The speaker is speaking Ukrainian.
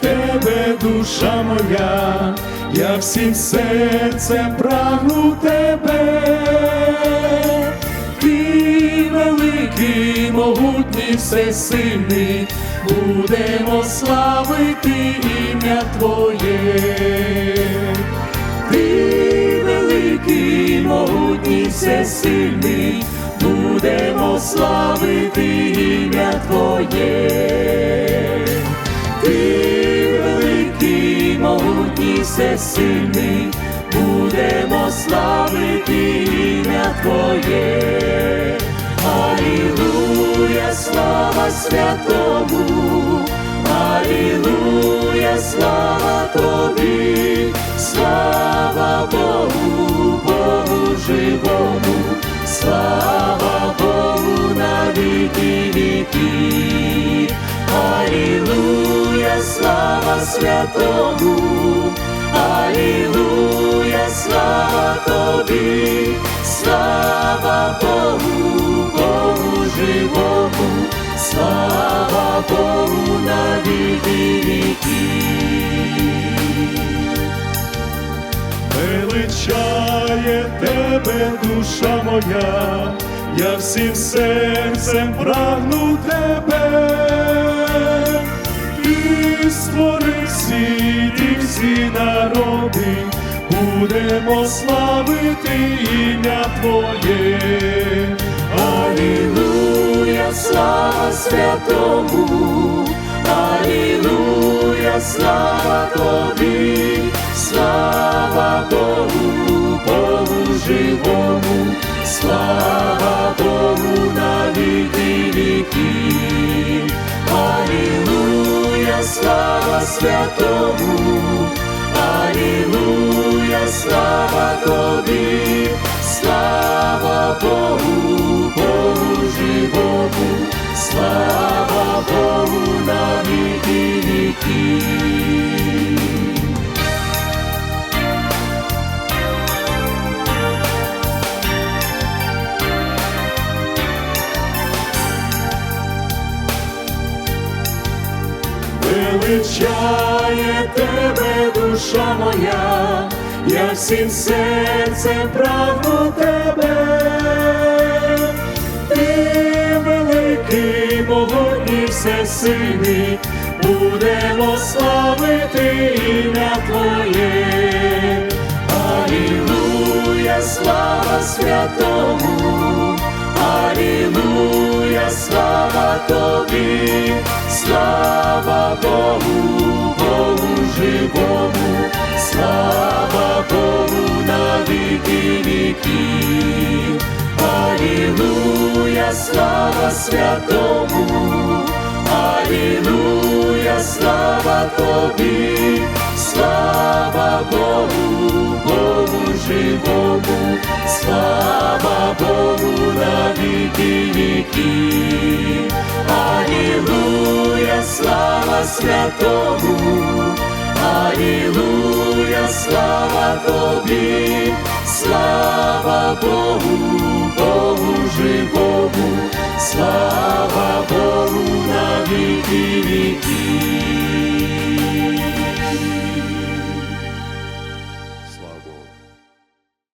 тебе, душа моя, я всім серцем прагну тебе. Ти великий, могутній, всесильний, будемо славити ім'я Твоє. Ти великий, могутній, всесильний, будемо славити ім'я Твоє. Ти всесильний, будемо славити ім'я Твоє. Алілуя, слава святому, Алілуя, слава тобі, слава Богу, Богу живому, слава Богу на віки віки. Алілуя, слава святому, слава на віки. Величає тебе, душа моя, я всім серцем прагну тебе, ти створив світ всі народи, будемо славити ім'я Твоє. Алілуя, слава святому, Алілуя, слава тобі, слава Богу, Богу живому, слава Богу на віки віки. Алілуя, слава святому, Алілуя, слава тобі, Величає тебе, душа моя, я всім серцем прагну тебе, ти великий, могутній, всесильний, будемо славити ім'я Твоє. Алілуя, слава святому, Алілуя, слава тобі, слава Богу, Богу живому, слава Богу на віки віки. Алілуя, слава святому, Алілуя, слава тобі, слава Богу, Богу живому, слава Богу на віки віки. Святому, Алілуя, слава тобі, слава Богу, Богу живому, слава Богу на віки віки.